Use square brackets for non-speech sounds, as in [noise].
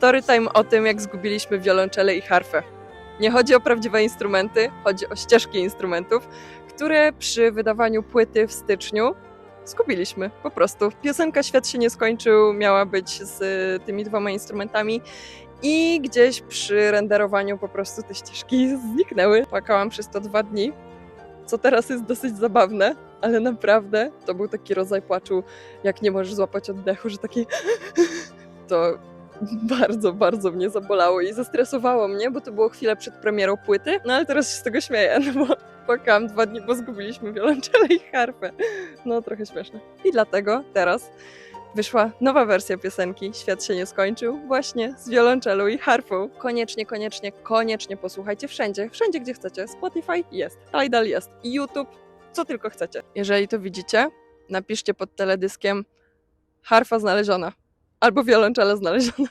Storytime o tym, jak zgubiliśmy wiolonczele i harfę. Nie chodzi o prawdziwe instrumenty, chodzi o ścieżki instrumentów, które przy wydawaniu płyty w styczniu zgubiliśmy po prostu. Piosenka Świat się nie skończył miała być z y, tymi dwoma instrumentami i gdzieś przy renderowaniu po prostu te ścieżki zniknęły. Płakałam przez to dwa dni, co teraz jest dosyć zabawne, ale naprawdę to był taki rodzaj płaczu, jak nie możesz złapać oddechu, że taki [laughs] to [laughs] bardzo, bardzo mnie zabolało i zestresowało mnie, bo to było chwilę przed premierą płyty, no ale teraz się z tego śmieję, [laughs] no bo płakałam dwa dni, bo zgubiliśmy wiolonczele i harfę. No trochę śmieszne. I dlatego teraz wyszła nowa wersja piosenki Świat się nie skończył, właśnie z wiolonczelą i harfą. Koniecznie, koniecznie, koniecznie posłuchajcie wszędzie, wszędzie gdzie chcecie. Spotify jest, Tidal jest, YouTube, co tylko chcecie. Jeżeli to widzicie, napiszcie pod teledyskiem harfa znaleziona albo wiolonczela znaleziona.